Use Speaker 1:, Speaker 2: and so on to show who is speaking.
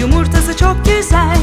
Speaker 1: Yumurtası çok güzel.